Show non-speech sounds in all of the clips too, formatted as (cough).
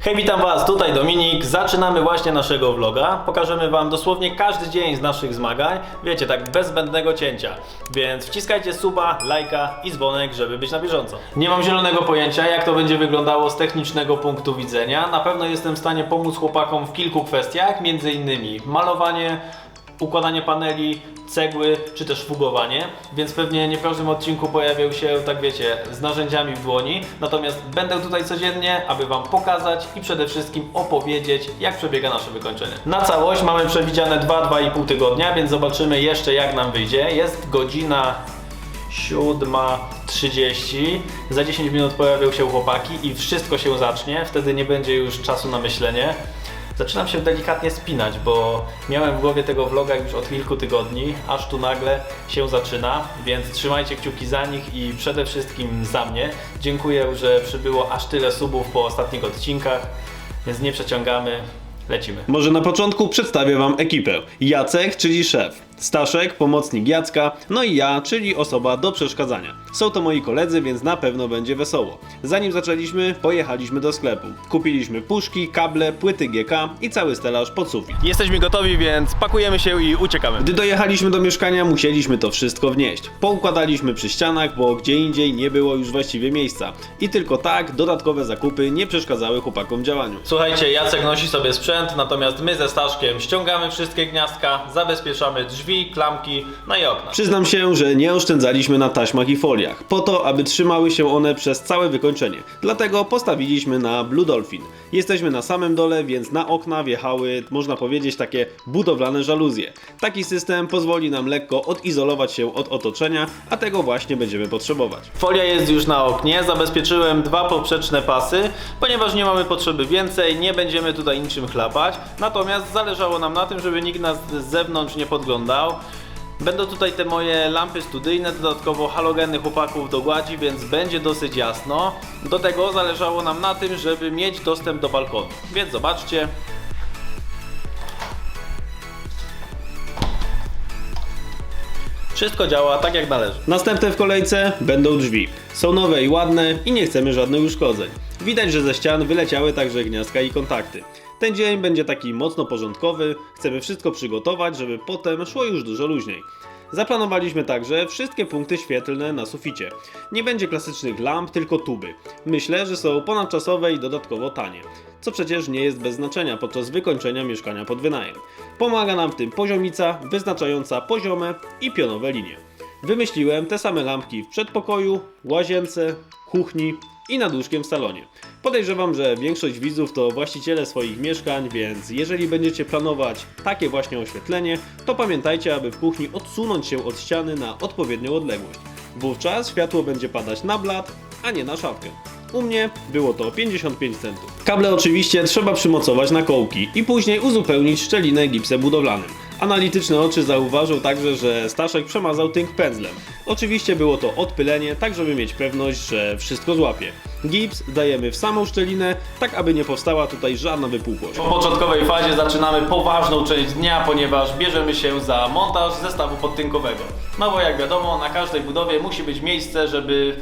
Hej, witam Was, tutaj Dominik. Zaczynamy właśnie naszego vloga. Pokażemy Wam dosłownie każdy dzień z naszych zmagań. Wiecie, tak bez zbędnego cięcia. Więc wciskajcie suba, lajka i dzwonek, żeby być na bieżąco. Nie mam zielonego pojęcia, jak to będzie wyglądało z technicznego punktu widzenia. Na pewno jestem w stanie pomóc chłopakom w kilku kwestiach, między innymi malowanie, układanie paneli, cegły czy też fugowanie, więc pewnie nie w każdym odcinku pojawią się, tak wiecie, z narzędziami w dłoni. Natomiast będę tutaj codziennie, aby Wam pokazać i przede wszystkim opowiedzieć, jak przebiega nasze wykończenie. Na całość mamy przewidziane 2-2,5 tygodnia, więc zobaczymy jeszcze jak nam wyjdzie. Jest godzina 7.30. Za 10 minut pojawią się chłopaki i wszystko się zacznie. Wtedy nie będzie już czasu na myślenie. Zaczynam się delikatnie spinać, bo miałem w głowie tego vloga już od kilku tygodni, aż tu nagle się zaczyna, więc trzymajcie kciuki za nich i przede wszystkim za mnie. Dziękuję, że przybyło aż tyle subów po ostatnich odcinkach, więc nie przeciągamy, lecimy. Może na początku przedstawię Wam ekipę. Jacek, czyli szef. Staszek, pomocnik Jacka, no i ja, czyli osoba do przeszkadzania. Są to moi koledzy, więc na pewno będzie wesoło. Zanim zaczęliśmy, pojechaliśmy do sklepu. Kupiliśmy puszki, kable, płyty GK i cały stelaż pod sufit. Jesteśmy gotowi, więc pakujemy się i uciekamy. Gdy dojechaliśmy do mieszkania, musieliśmy to wszystko wnieść. Poukładaliśmy przy ścianach, bo gdzie indziej nie było już właściwie miejsca. I tylko tak dodatkowe zakupy nie przeszkadzały chłopakom w działaniu. Słuchajcie, Jacek nosi sobie sprzęt, natomiast my ze Staszkiem ściągamy wszystkie gniazdka, zabezpieczamy drzwi, klamki, no i okna. Przyznam się, że nie oszczędzaliśmy na taśmach i foliach, po to, aby trzymały się one przez całe wykończenie. Dlatego postawiliśmy na Blue Dolphin. Jesteśmy na samym dole, więc na okna wjechały, można powiedzieć, takie budowlane żaluzje. Taki system pozwoli nam lekko odizolować się od otoczenia, a tego właśnie będziemy potrzebować. Folia jest już na oknie, zabezpieczyłem dwa poprzeczne pasy, ponieważ nie mamy potrzeby więcej, nie będziemy tutaj niczym chlapać. Natomiast zależało nam na tym, żeby nikt nas z zewnątrz nie podglądał. Będą tutaj te moje lampy studyjne, dodatkowo halogeny chłopaków do gładzi, więc będzie dosyć jasno. Do tego zależało nam na tym, żeby mieć dostęp do balkonu. Więc zobaczcie, wszystko działa tak jak należy. Następne w kolejce będą drzwi. Są nowe i ładne i nie chcemy żadnych uszkodzeń. Widać, że ze ścian wyleciały także gniazdka i kontakty. Ten dzień będzie taki mocno porządkowy, chcemy wszystko przygotować, żeby potem szło już dużo luźniej. Zaplanowaliśmy także wszystkie punkty świetlne na suficie. Nie będzie klasycznych lamp, tylko tuby. Myślę, że są ponadczasowe i dodatkowo tanie. Co przecież nie jest bez znaczenia podczas wykończenia mieszkania pod wynajem. Pomaga nam w tym poziomica, wyznaczająca poziome i pionowe linie. Wymyśliłem te same lampki w przedpokoju, łazience, kuchni i nad łóżkiem w salonie. Podejrzewam, że większość widzów to właściciele swoich mieszkań, więc jeżeli będziecie planować takie właśnie oświetlenie, to pamiętajcie, aby w kuchni odsunąć się od ściany na odpowiednią odległość. Wówczas światło będzie padać na blat, a nie na szafkę. U mnie było to 55 centów. Kable oczywiście trzeba przymocować na kołki i później uzupełnić szczelinę gipsem budowlanym. Analityczne oczy zauważył także, że Staszek przemazał tynk pędzlem. Oczywiście było to odpylenie, tak żeby mieć pewność, że wszystko złapie. Gips dajemy w samą szczelinę, tak aby nie powstała tutaj żadna wypukłość. Po początkowej fazie zaczynamy poważną część dnia, ponieważ bierzemy się za montaż zestawu podtynkowego. No bo jak wiadomo, na każdej budowie musi być miejsce, żeby,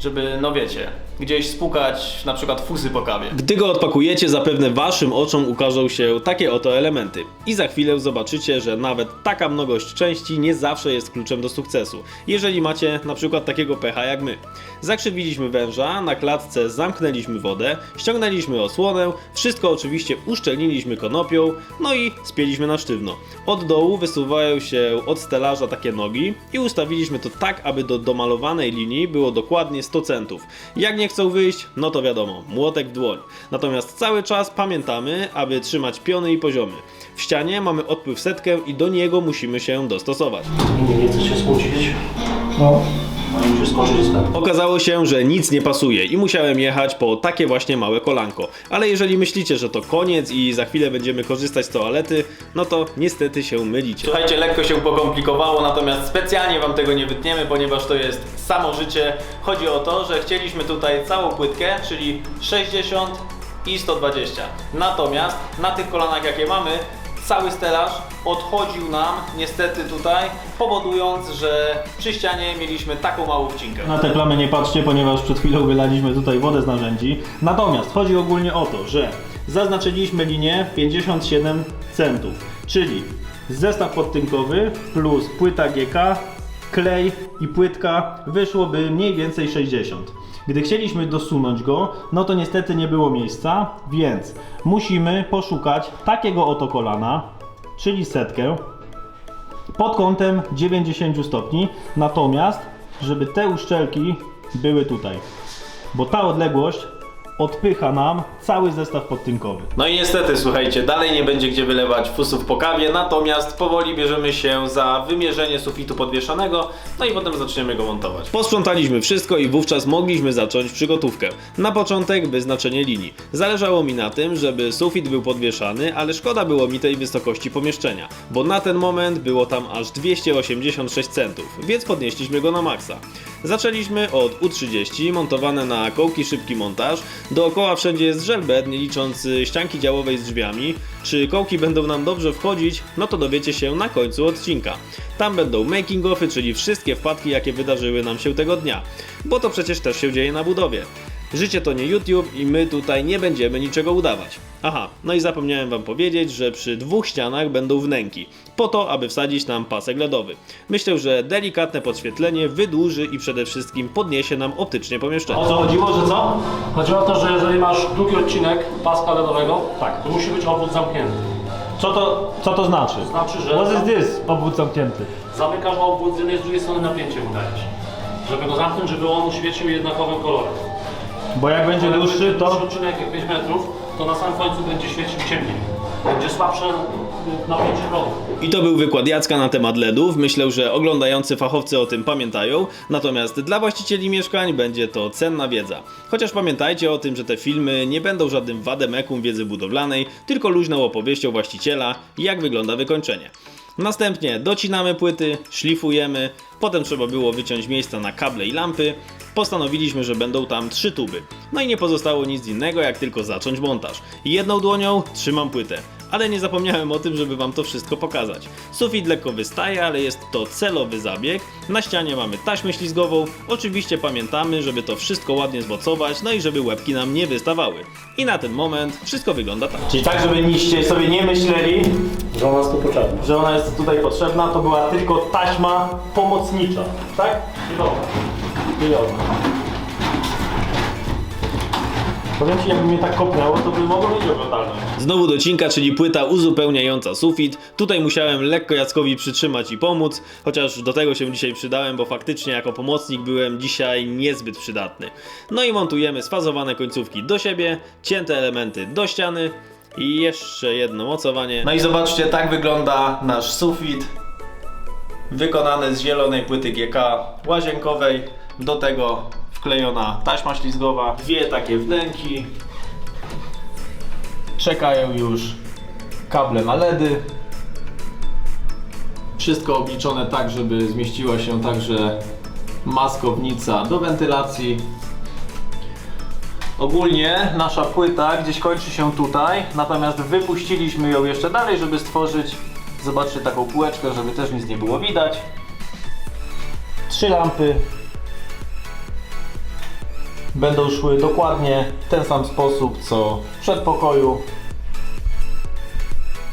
żeby no wiecie, gdzieś spukać na przykład fusy po kawie. Gdy go odpakujecie, zapewne waszym oczom ukażą się takie oto elementy. I za chwilę zobaczycie, że nawet taka mnogość części nie zawsze jest kluczem do sukcesu. Jeżeli macie na przykład takiego pecha jak my. Zakrzywiliśmy węża, na klatce zamknęliśmy wodę, ściągnęliśmy osłonę, wszystko oczywiście uszczelniliśmy konopią, no i spieliśmy na sztywno. Od dołu wysuwają się od stelaża takie nogi i ustawiliśmy to tak, aby do domalowanej linii było dokładnie 100 centów. Jak nie chcą wyjść, no to wiadomo, młotek w dłoń. Natomiast cały czas pamiętamy, aby trzymać piony i poziomy. W ścianie mamy odpływ setkę i do niego musimy się dostosować. Nie, nie chcesz się smucić? No. Okazało się, że nic nie pasuje i musiałem jechać po takie właśnie małe kolanko. Ale jeżeli myślicie, że to koniec i za chwilę będziemy korzystać z toalety, no to niestety się mylicie. Słuchajcie, lekko się pokomplikowało, natomiast specjalnie Wam tego nie wytniemy, ponieważ to jest samo życie. Chodzi o to, że chcieliśmy tutaj całą płytkę, czyli 60 i 120. Natomiast na tych kolanach jakie mamy, cały stelaż odchodził nam niestety tutaj, powodując, że przy ścianie mieliśmy taką małą wcinkę. Na te plamy nie patrzcie, ponieważ przed chwilą wylaliśmy tutaj wodę z narzędzi. Natomiast chodzi ogólnie o to, że zaznaczyliśmy linię 57 centów, czyli zestaw podtynkowy plus płyta GK, klej i płytka wyszłoby mniej więcej 60. Gdy chcieliśmy dosunąć go, no to niestety nie było miejsca, więc musimy poszukać takiego oto kolana, czyli setkę, pod kątem 90 stopni, natomiast żeby te uszczelki były tutaj, bo ta odległość odpycha nam cały zestaw podtynkowy. No i niestety, słuchajcie, dalej nie będzie gdzie wylewać fusów po kawie, natomiast powoli bierzemy się za wymierzenie sufitu podwieszanego, no i potem zaczniemy go montować. Posprzątaliśmy wszystko i wówczas mogliśmy zacząć przygotówkę. Na początek wyznaczenie linii. Zależało mi na tym, żeby sufit był podwieszany, ale szkoda było mi tej wysokości pomieszczenia, bo na ten moment było tam aż 286 centów, więc podnieśliśmy go na maksa. Zaczęliśmy od U30, montowane na kołki szybki montaż. Dookoła wszędzie jest żelbet, nie licząc y, ścianki działowej z drzwiami. Czy kołki będą nam dobrze wchodzić, no to dowiecie się na końcu odcinka. Tam będą making offy, czyli wszystkie wpadki, jakie wydarzyły nam się tego dnia. Bo to przecież też się dzieje na budowie. Życie to nie YouTube i my tutaj nie będziemy niczego udawać. Aha, no i zapomniałem wam powiedzieć, że przy dwóch ścianach będą wnęki, po to, aby wsadzić tam pasek LEDowy. Myślę, że delikatne podświetlenie wydłuży i przede wszystkim podniesie nam optycznie pomieszczenie. O co chodziło, że co? Chodzi o to, że jeżeli masz długi odcinek paska LEDowego, Tak. to musi być obwód zamknięty. Co to, co to znaczy? Znaczy, że What is this? Obwód zamknięty. zamykasz obwód z jednej i z drugiej strony napięcie udajesz. Żeby go zamknąć, żeby on świecił jednakowym kolorem. Bo jak będzie Ale dłuższy, to odcinek jak 5 metrów, to na sam końcu będzie świecił ciemniej. Będzie słabsze y, napięcie prądu. I to był wykład Jacka na temat LEDów. Myślę, że oglądający fachowcy o tym pamiętają. Natomiast dla właścicieli mieszkań będzie to cenna wiedza. Chociaż pamiętajcie o tym, że te filmy nie będą żadnym wademekum wiedzy budowlanej, tylko luźną opowieścią właściciela, jak wygląda wykończenie. Następnie docinamy płyty, szlifujemy, potem trzeba było wyciąć miejsca na kable i lampy. Postanowiliśmy, że będą tam trzy tuby. No i nie pozostało nic innego, jak tylko zacząć montaż. Jedną dłonią trzymam płytę. Ale nie zapomniałem o tym, żeby wam to wszystko pokazać. Sufit lekko wystaje, ale jest to celowy zabieg. Na ścianie mamy taśmę ślizgową. Oczywiście pamiętamy, żeby to wszystko ładnie zmocować, no i żeby łebki nam nie wystawały. I na ten moment wszystko wygląda tak. Czyli tak, żeby niście sobie nie myśleli, Że ona jest tu potrzebna. że ona jest tutaj potrzebna, to była tylko taśma pomocnicza, tak? Dobra. Powiem Ci, jakby mnie tak kopnęło, to by mogło mieć oglądalność. Znowu docinka, czyli płyta uzupełniająca sufit. Tutaj musiałem lekko Jackowi przytrzymać i pomóc, chociaż do tego się dzisiaj przydałem, bo faktycznie jako pomocnik byłem dzisiaj niezbyt przydatny. No i montujemy sfazowane końcówki do siebie, cięte elementy do ściany i jeszcze jedno mocowanie. No i zobaczcie, tak wygląda nasz sufit. Wykonany z zielonej płyty GK łazienkowej. Do tego wklejona taśma ślizgowa. Dwie takie wnęki. Czekają już kable na LEDy. Wszystko obliczone tak, żeby zmieściła się także maskownica do wentylacji. Ogólnie nasza płyta gdzieś kończy się tutaj, natomiast wypuściliśmy ją jeszcze dalej, żeby stworzyć, zobaczcie, taką półeczkę, żeby też nic nie było widać. Trzy lampy będą szły dokładnie w ten sam sposób, co w przedpokoju.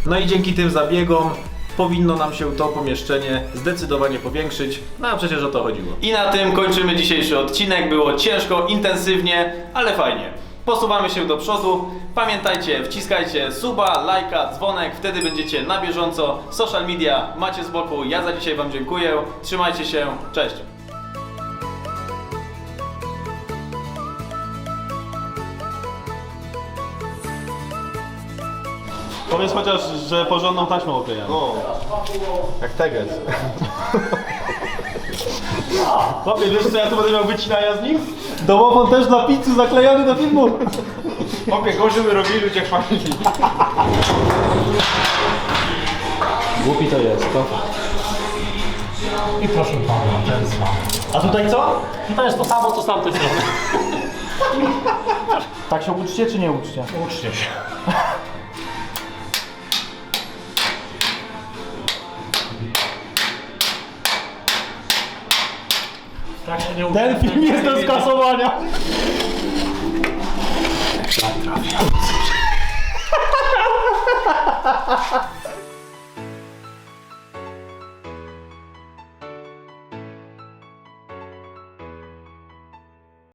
No i dzięki tym zabiegom powinno nam się to pomieszczenie zdecydowanie powiększyć. No a przecież o to chodziło. I na tym kończymy dzisiejszy odcinek. Było ciężko, intensywnie, ale fajnie. Posuwamy się do przodu. Pamiętajcie, wciskajcie suba, lajka, dzwonek, wtedy będziecie na bieżąco. Social media macie z boku. Ja za dzisiaj Wam dziękuję. Trzymajcie się, cześć. Powiedz chociaż, że porządną taśmą oklejamy. Jak teges. (laughs) Chłopie, wiesz co ja tu będę miał wycinania z nim? Domofon też na pizzu zaklejony do filmu. (laughs) Chłopie, gorzej by robili ludzie jak szwalili. Głupi to jest, to. I proszę pana, ten sam. A tutaj co? To jest to samo, co z tamtej strony. Tak się uczcie czy nie uczcie? Uczcie się. (laughs) Tak się nie Ten film jest do skasowania.